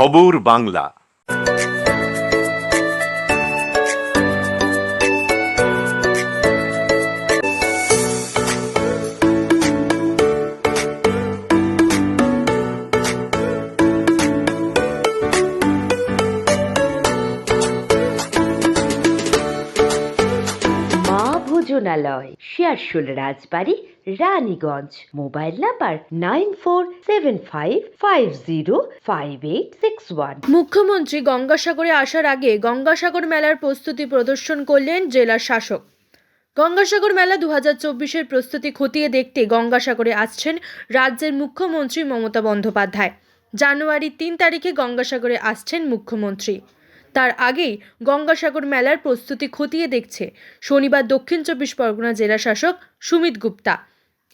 খবর Bangla. ভোজনালয় Searsole Rajbari, Raniganj. Mobile number nine four seven five five zero five eight six one. মুখ্যমন্ত্রী গঙ্গাসাগরে আসার আগে গঙ্গাসাগর মেলার প্রস্তুতি প্রদর্শন করলেন জেলা শাসক। গঙ্গাসাগর মেলা দু হাজার চব্বিশের প্রস্তুতি খতিয়ে দেখতে গঙ্গাসাগরে আসছেন রাজ্যের মুখ্যমন্ত্রী মমতা বন্দ্যোপাধ্যায়। জানুয়ারি তিন তারিখে গঙ্গাসাগরে আসছেন মুখ্যমন্ত্রী। তার আগেই গঙ্গাসাগর মেলার প্রস্তুতি খতিয়ে দেখছে শনিবার দক্ষিণ চব্বিশ পরগনা জেলা শাসক সুমিত গুপ্তা।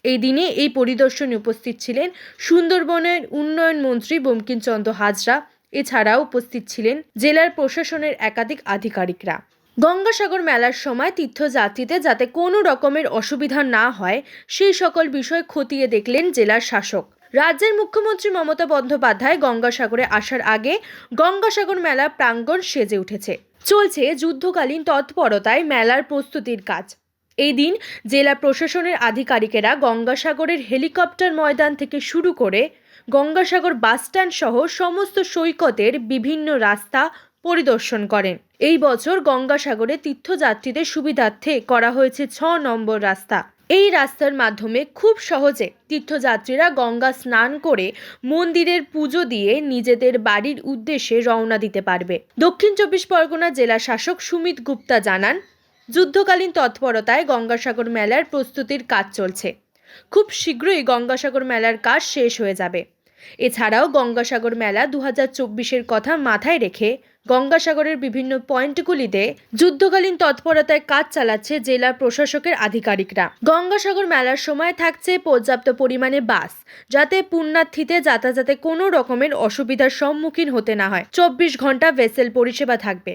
এই দিনে এই পরিদর্শনে উপস্থিত ছিলেন সুন্দরবনের উন্নয়ন মন্ত্রী বঙ্কিমচন্দ্র হাজরা, এছাড়াও উপস্থিত ছিলেন জেলার প্রশাসনের একাধিক আধিকারিকরা। গঙ্গাসাগর মেলার সময় তীর্থযাত্রীদের যাতে কোনো রকমের অসুবিধা না হয়, সেই সকল বিষয় খতিয়ে দেখলেন জেলার শাসক। রাজ্যের মুখ্যমন্ত্রী মমতা বন্দ্যোপাধ্যায় গঙ্গাসাগরে আসার আগে গঙ্গাসাগর মেলা প্রাঙ্গণ সেজে উঠেছে। চলছে যুদ্ধকালীন তৎপরতায় মেলার প্রস্তুতির কাজ। এই দিন জেলা প্রশাসনের আধিকারিকেরা গঙ্গাসাগরের হেলিকপ্টার ময়দান থেকে শুরু করে গঙ্গাসাগর বাসস্ট্যান্ড সহ সমস্ত সৈকতের বিভিন্ন রাস্তা পরিদর্শন করেন। এই বছর গঙ্গাসাগরে তীর্থযাত্রীদের সুবিধার্থে করা হয়েছে ছ নম্বর রাস্তা। এই রাস্তার মাধ্যমে খুব সহজে তীর্থযাত্রীরা গঙ্গা স্নান করে মন্দিরের পুজো দিয়ে নিজেদের বাড়ির উদ্দেশ্যে রওনা দিতে পারবে। দক্ষিণ চব্বিশ পরগনা জেলা শাসক সুমিত গুপ্তা জানান, যুদ্ধকালীন তৎপরতায় গঙ্গাসাগর মেলার প্রস্তুতির কাজ চলছে। খুব শীঘ্রই গঙ্গাসাগর মেলার কাজ শেষ হয়ে যাবে। এছাড়াও গঙ্গাসাগর মেলা দু হাজার চব্বিশের কথা মাথায় রেখে গঙ্গাসাগরের বিভিন্ন পয়েন্টগুলিতে যুদ্ধকালীন তৎপরতায় কাজ চালাচ্ছে জেলা প্রশাসকের আধিকারিকরা। গঙ্গাসাগর মেলার সময় থাকছে পর্যাপ্ত পরিমাণে বাস, যাতে পুণ্যার্থীতে যাতায়াতে কোনো রকমের অসুবিধার সম্মুখীন হতে না হয়। চব্বিশ ঘণ্টা ভেসেল পরিষেবা থাকবে।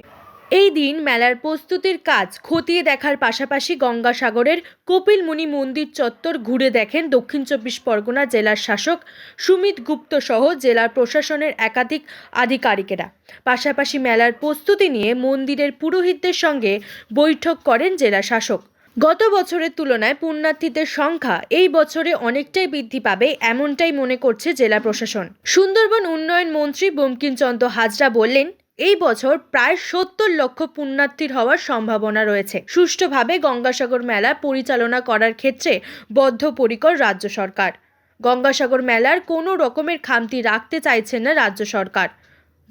এই দিন মেলার প্রস্তুতির কাজ খতিয়ে দেখার পাশাপাশি গঙ্গাসাগরের কপিলমুনি মন্দির চত্বর ঘুরে দেখেন দক্ষিণ চব্বিশ পরগনা জেলার শাসক সুমিত গুপ্ত সহ জেলার প্রশাসনের একাধিক আধিকারিকেরা। পাশাপাশি মেলার প্রস্তুতি নিয়ে মন্দিরের পুরোহিতদের সঙ্গে বৈঠক করেন জেলা শাসক। গত বছরের তুলনায় পুণ্যার্থীদের সংখ্যা এই বছরে অনেকটাই বৃদ্ধি পাবে এমনটাই মনে করছে জেলা প্রশাসন। সুন্দরবন উন্নয়ন মন্ত্রী বঙ্কিমচন্দ্র হাজরা বললেন এই বছর প্রায় সত্তর লক্ষ পুণ্যার্থীর হওয়ার সম্ভাবনা রয়েছে। সুষ্ঠুভাবে গঙ্গাসাগর মেলা পরিচালনা করার ক্ষেত্রে বদ্ধপরিকর রাজ্য সরকার। গঙ্গাসাগর মেলার কোনো রকমের খামতি রাখতে চাইছেন না রাজ্য সরকার।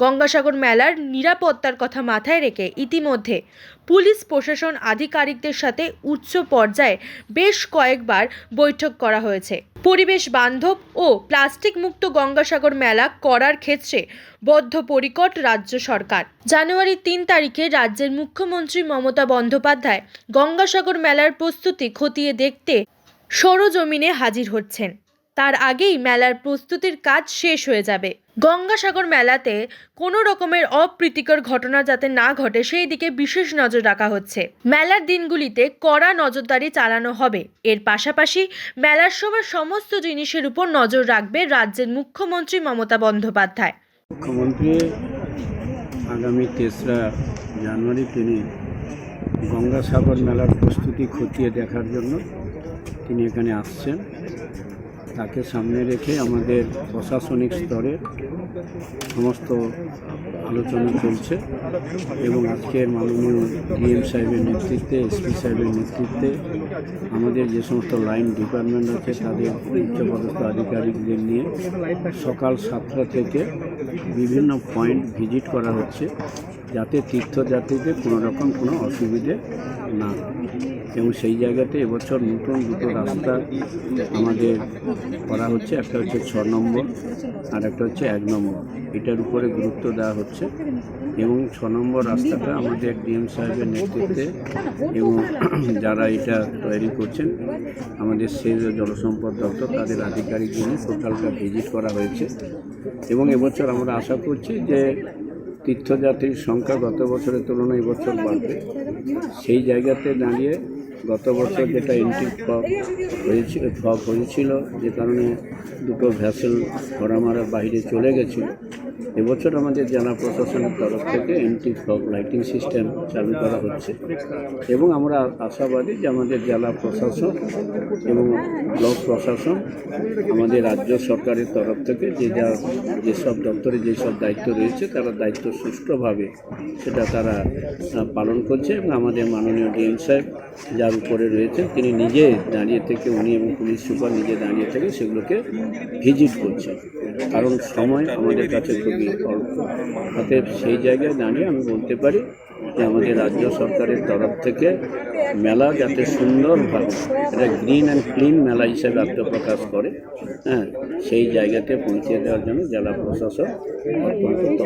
গঙ্গাসাগর মেলার নিরাপত্তার কথা মাথায় রেখে ইতিমধ্যে পুলিশ প্রশাসন আধিকারিকদের সাথে উচ্চ পর্যায়ে বেশ কয়েকবার বৈঠক করা হয়েছে। পরিবেশ বান্ধব ও প্লাস্টিক মুক্ত গঙ্গাসাগর মেলা করার ক্ষেত্রে বদ্ধপরিকর রাজ্য সরকার। জানুয়ারি তিন তারিখে রাজ্যের মুখ্যমন্ত্রী মমতা বন্দ্যোপাধ্যায় গঙ্গাসাগর মেলার প্রস্তুতি খতিয়ে দেখতে সরজমিনে হাজির হচ্ছেন। তার আগেই মেলার প্রস্তুতির কাজ শেষ হয়ে যাবে। গঙ্গাসাগর মেলাতে কোনো রকমের অপ্রীতিকর ঘটনা যাতে না ঘটে, সেই দিকে বিশেষ নজর রাখা হচ্ছে। মেলার দিনগুলিতে কড়া নজরদারি চালানো হবে। এর পাশাপাশি মেলার সময় সমস্ত জিনিসের উপর নজর রাখবে রাজ্যের মুখ্যমন্ত্রী মমতা বন্দ্যোপাধ্যায়। মুখ্যমন্ত্রী আগামী তেসরা জানুয়ারি তিনি গঙ্গাসাগর মেলার প্রস্তুতি খতিয়ে দেখার জন্য তিনি এখানে আসছেন। তাকে সামনে রেখে আমাদের প্রশাসনিক স্তরে সমস্ত আলোচনা চলছে এবং আজকের মাননীয় ডিএম সাহেবের নেতৃত্বে, এসপি সাহেবের নেতৃত্বে আমাদের যে সমস্ত লাইন ডিপার্টমেন্ট আছে, তাদের উচ্চপদস্থ আধিকারিকদের নিয়ে সকাল সাতটা থেকে বিভিন্ন পয়েন্ট ভিজিট করা হচ্ছে যাতে তীর্থযাত্রীদের কোনো রকম কোনো অসুবিধে না। এবং সেই জায়গাতে এবছর নতুন দুটো রাস্তা আমাদের করা হচ্ছে। একটা হচ্ছে ছ নম্বর আর একটা হচ্ছে এক নম্বর। এটার উপরে গুরুত্ব দেওয়া হচ্ছে এবং ছ নম্বর রাস্তাটা আমাদের ডিএম সাহেবের নেতৃত্বে এবং যারা এটা তৈরি করছেন, আমাদের সেচ জলসম্পদ দপ্তর তাদের আধিকারিক জন্য টোটালটা ভিজিট করা হয়েছে। এবং এবছর আমরা আশা করছি যে তীর্থযাত্রীর সংখ্যা গত বছরের তুলনায় এবছর বাড়বে। সেই জায়গাতে দাঁড়িয়ে গত বছর যেটা এন্ট্রি ফ্লপ হয়েছিল ফ্লপ হয়েছিল, যে কারণে দুটো ভ্যাসেল ভরামারা বাইরে চলে গেছিল। এবছর আমাদের জেলা প্রশাসনের তরফ থেকে এন্টি ফগ লাইটিং সিস্টেম চালু করা হচ্ছে। এবং আমরা আশাবাদী যে আমাদের জেলা প্রশাসন এবং ব্লক প্রশাসন, আমাদের রাজ্য সরকারের তরফ থেকে যে যা যেসব দপ্তরে যেসব দায়িত্ব রয়েছে, তারা দায়িত্ব সুষ্ঠুভাবে সেটা তারা পালন করছে এবং আমাদের মাননীয় ডিএম সাহেব যার উপরে রয়েছেন তিনি নিজে দাঁড়িয়ে থেকে, উনি এবং পুলিশ সুপার নিজে দাঁড়িয়ে থেকে সেগুলোকে ভিজিট করছেন। কারণ সময় আমাদের কাছে খুবই অল্প অতএব সেই জায়গায় দাঁড়িয়ে আমি বলতে পারি যে আমাদের রাজ্য সরকারের তরফ থেকে মেলা যাতে সুন্দরভাবে এটা গ্রিন অ্যান্ড ক্লিন মেলা হিসেবে আত্মপ্রকাশ করে হ্যাঁ সেই জায়গাতে পৌঁছে দেওয়ার জন্য জেলা অত্যন্ত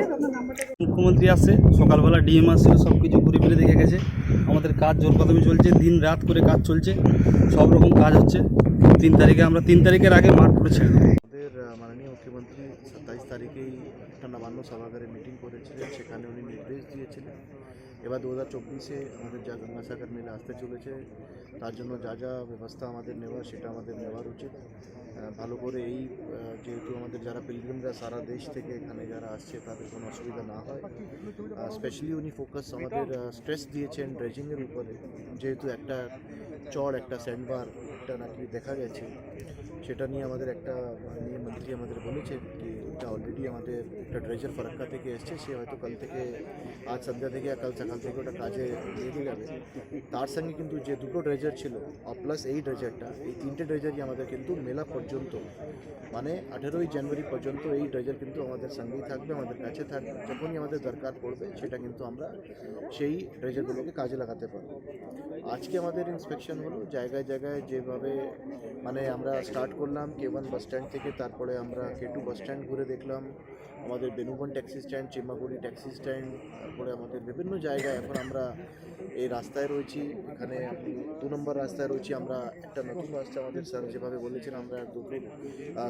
মুখ্যমন্ত্রী আসছে, সকালবেলা ডিএম আসছিল সব কিছু ঘুরে ফিরে দেখে গেছে, আমাদের কাজ জোর কদমে চলছে, দিন রাত করে কাজ চলছে, সব রকম কাজ হচ্ছে, তিন তারিখে আমরা তিন তারিখের আগে মাঠ পুরো ছেড়ে দেবো আমাদের আহ, মাননীয় মুখ্যমন্ত্রী সাতাইশ তারিখেই একটা নবান্ন সভাগারে মিটিং করেছিলেন, সেখানে উনি নির্দেশ দিয়েছিলেন। এবার দু হাজার চব্বিশে আমাদের যা গঙ্গাসাগর মেলে আসতে চলেছে। তার জন্য যা যা ব্যবস্থা আমাদের নেওয়া, সেটা আমাদের নেওয়ার উচিত। ভালো করে এই যেহেতু আমাদের যারা পিলগ্রিমরা সারা দেশ থেকে এখানে যারা আসছে, তাদের কোনো অসুবিধা না হয়। স্পেশালি উনি ফোকাস আমাদের স্ট্রেস দিয়েছেন ড্রেজিংয়ের উপরে। যেহেতু একটা চড় একটা স্যান্ডবার একটা নাকি দেখা গেছে, সেটা নিয়ে আমাদের একটা মাননীয় মন্ত্রী আমাদের বলেছেন কি ওটা অলরেডি আমাদের একটা ড্রেজার ফারাক্কা থেকে এসছে, সে হয়তো কাল থেকে, আজ সন্ধ্যা থেকে কাল সকাল থেকে ওটা কাজে লেগে যাবে তার সঙ্গে কিন্তু যে দুটো ড্রেজার ছিল প্লাস এই ড্রেজারটা এই তিনটে ড্রেজারই আমাদের কিন্তু মেলা পর্যন্ত মানে আঠেরোই জানুয়ারি পর্যন্ত এই ড্রেজার কিন্তু আমাদের সঙ্গেই থাকবে, আমাদের কাছে থাকবে, যখনই আমাদের দরকার পড়বে, সেটা কিন্তু আমরা সেই ড্রেজারগুলোকে কাজে লাগাতে পারব। আজকে আমাদের ইন্সপেকশন হলো, জায়গায় জায়গায় যেভাবে মানে আমরা স্টার্ট করলাম কে ওয়ান বাস স্ট্যান্ড থেকে তারপরে আমরা কে টু বাস স্ট্যান্ড ঘুরে দেখলাম, আমাদের Benuban taxi stand Chimmaguri taxi stand তারপরে আমাদের বিভিন্ন জায়গায় এখন আমরা এই রাস্তায় রয়েছি, এখানে দু নম্বর রাস্তায় রয়েছি, আমরা একটা নতুন রাস্তা আমাদের স্যার যেভাবে বলেছেন, আমরা দুটো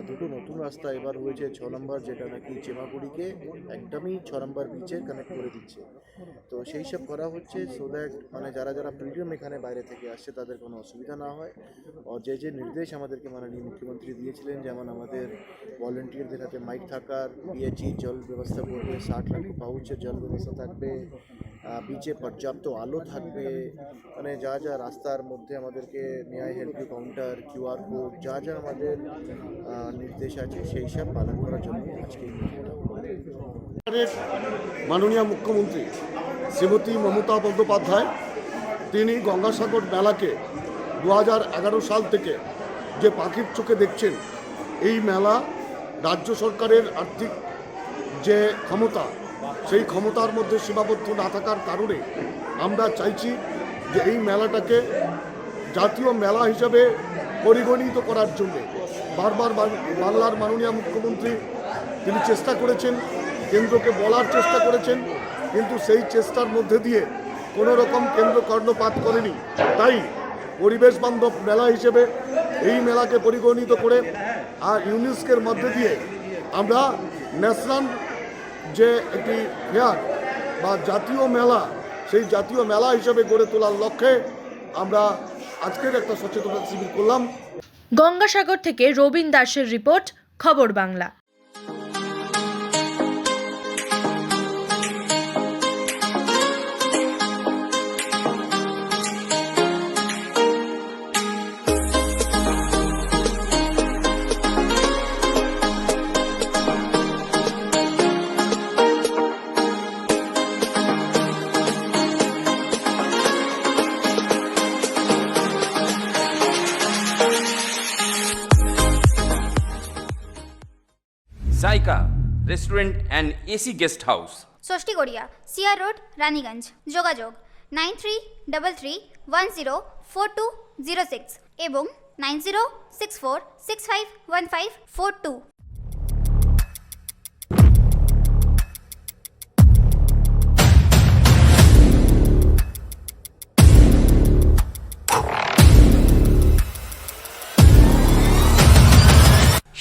দুটো নতুন রাস্তা এবার হয়েছে ছ নম্বর, যেটা নাকি চেমাগুড়িকে একদমই ছ নম্বর বিচে কানেক্ট করে দিচ্ছে। তো সেই সব করা হচ্ছে সো দ্যাট মানে যারা যারা প্রিমিয়াম এখানে বাইরে থেকে আসছে, তাদের কোনো অসুবিধা না হয়। যে যে নির্দেশ আমাদেরকে মাননীয় মুখ্যমন্ত্রী দিয়েছিলেন, যেমন আমাদের ভলেন্টিয়ারদের হাতে মাইক থাকার পিএইচই জল ব্যবস্থা করবে, ষাট লাখ পাউচের জল ব্যবস্থা থাকবে বিচে পর্যাপ্ত আলো থাকবে মানে যা যা রাস্তার মধ্যে আমাদেরকে ন্যায় হেল্প কাউন্টার কিউআর কোড যা যা আমাদের নির্দেশ আছে, সেই সব পালন করার জন্য আজকে মাননীয় মুখ্যমন্ত্রী শ্রীমতী মমতা বন্দ্যোপাধ্যায়, তিনি গঙ্গাসাগর মেলাকে দু সাল থেকে যে পাখির চোখে দেখছেন, এই মেলা রাজ্য সরকারের আর্থিক যে ক্ষমতা, সেই ক্ষমতার মধ্যে সীমাবদ্ধ না থাকার কারণে আমরা চাইছি যে এই মেলাটাকে জাতীয় মেলা হিসাবে পরিগণিত করার জন্য বারবার বাংলার মাননীয় মুখ্যমন্ত্রী তিনি চেষ্টা করেছেন, কেন্দ্রকে বলার চেষ্টা করেছেন, কিন্তু সেই চেষ্টার মধ্যে দিয়ে কোনো রকম কেন্দ্র কর্ণপাত করেনি। তাই পরিবেশ বান্ধব মেলা হিসেবে এই মেলাকে পরিগণিত করে আর ইউনেস্কের মধ্যে দিয়ে আমরা ন্যাশনাল যে একটি ফেয়ার বা জাতীয় মেলা, সেই জাতীয় মেলা হিসেবে গড়ে তোলার লক্ষ্যে আমরা আজকের একটা সচেতনতা শিবির করলাম। গঙ্গাসাগর থেকে রবীন দাসের report, Khabar Bangla. Zaika restaurant and AC guest house. Shashthigoria CR road, Raniganj. যোগাযোগ nine three double three one zero four two zero six এবং nine zero six four six five one five four two.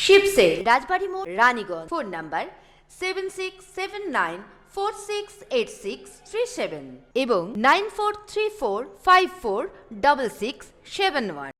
শিবসে Rajbari মোড়, Raniganj. Phone number seven six seven nine four six eight six three seven এবং nine four three four five four double six seven one